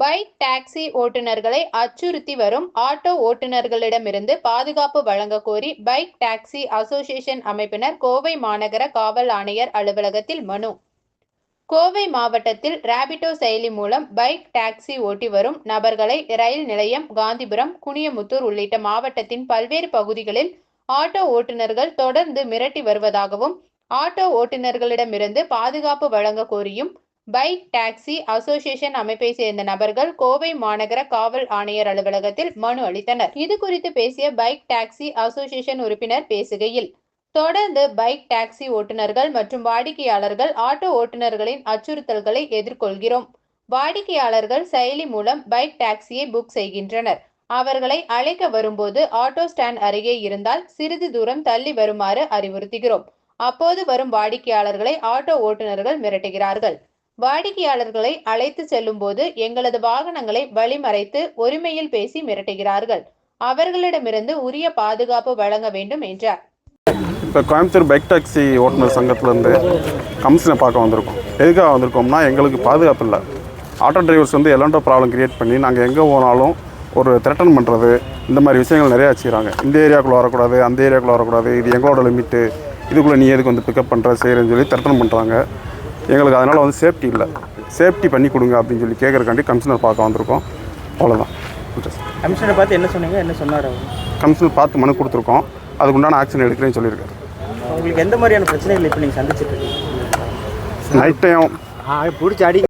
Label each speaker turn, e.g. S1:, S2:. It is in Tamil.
S1: பைக் டாக்ஸி ஓட்டுநர்களை அச்சுறுத்தி வரும் ஆட்டோ ஓட்டுநர்களிடமிருந்து பாதுகாப்பு வழங்க கோரி பைக் டாக்ஸி அசோசியேஷன் அமைப்பினர் கோவை மாநகர காவல் ஆணையர் அலுவலகத்தில் மனு. கோவை மாவட்டத்தில் ராபிட்டோ செயலி மூலம் பைக் டாக்ஸி ஓட்டி வரும் நபர்களை ரயில் நிலையம் காந்திபுரம் குனியமுத்தூர் உள்ளிட்ட மாவட்டத்தின் பல்வேறு பகுதிகளில் ஆட்டோ ஓட்டுநர்கள் தொடர்ந்து மிரட்டி வருவதாகவும் ஆட்டோ ஓட்டுநர்களிடமிருந்து பாதுகாப்பு வழங்க கோரியும் பைக் டாக்ஸி அசோசியேஷன் அமைப்பை சேர்ந்த நபர்கள் கோவை மாநகர காவல் ஆணையர் அலுவலகத்தில் மனு அளித்தனர். இது குறித்து பேசிய பைக் டாக்ஸி அசோசியேஷன் உறுப்பினர் பேசுகையில் தொடர்ந்து பைக் டாக்ஸி ஓட்டுநர்கள் மற்றும் வாடிக்கையாளர்கள் ஆட்டோ ஓட்டுநர்களின் அச்சுறுத்தல்களை எதிர்கொள்கிறோம். வாடிக்கையாளர்கள் செயலி மூலம் பைக் டாக்ஸியை புக் செய்கின்றனர். அவர்களை அழைக்க வரும்போது ஆட்டோ ஸ்டாண்ட் அருகே இருந்தால் சிறிது தூரம் தள்ளி வருமாறு அறிவுறுத்துகிறோம். அப்போது வரும் வாடிக்கையாளர்களை ஆட்டோ ஓட்டுநர்கள் மிரட்டுகிறார்கள். வாடிக்கையாளர்களை அழைத்து செல்லும் போது எங்களது வாகனங்களை வழிமறைத்து ஒருமையில் பேசி மிரட்டுகிறார்கள். அவர்களிடமிருந்து உரிய பாதுகாப்பு வழங்க வேண்டும் என்றார்.
S2: இப்போ கோயம்புத்தூர் பைக் டாக்ஸி ஓட்டுநர் சங்கத்திலேருந்து கமிஷனை பார்க்க வந்திருக்கோம். எதுக்காக வந்திருக்கோம்னா எங்களுக்கு பாதுகாப்பு இல்லை. ஆட்டோ டிரைவர்ஸ் வந்து எல்லாண்டோ ப்ராப்ளம் கிரியேட் பண்ணி நாங்கள் எங்கே போனாலும் ஒரு த்ரெட்டன் பண்ணுறது இந்த மாதிரி விஷயங்கள் நிறையா வச்சுக்கிறாங்க. இந்த ஏரியாக்குள்ளே வரக்கூடாது அந்த ஏரியாக்குள்ளே வரக்கூடாது இது எங்களோட லிமிட்டு இதுக்குள்ளே நீ எதுக்கு வந்து பிக்கப் பண்ணுற செய்கிறேன்னு சொல்லி த்ரெட்டன் பண்ணுறாங்க எங்களுக்கு அதனால் வந்து சேஃப்டி இல்லை. சேஃப்டி பண்ணி கொடுங்க அப்படின்னு சொல்லி கேட்குறக்காண்டி கமிஷனர் பார்க்க வந்திருக்கோம். அவ்வளோதான்
S3: கமிஷனை பார்த்து என்ன சொன்னீங்க? என்ன சொன்னார்
S2: கமிஷனர் பார்த்து மனு கொடுத்துருக்கோம். அதுக்கு உண்டான ஆக்ஷன் எடுக்கிறேன்னு சொல்லியிருக்காரு.
S3: உங்களுக்கு எந்த மாதிரியான பிரச்சனைகள் இப்போ நீங்கள் சந்திச்சிட்டு இருக்கீங்க?
S2: நைட் டைம்
S3: பிடிச்சி அடி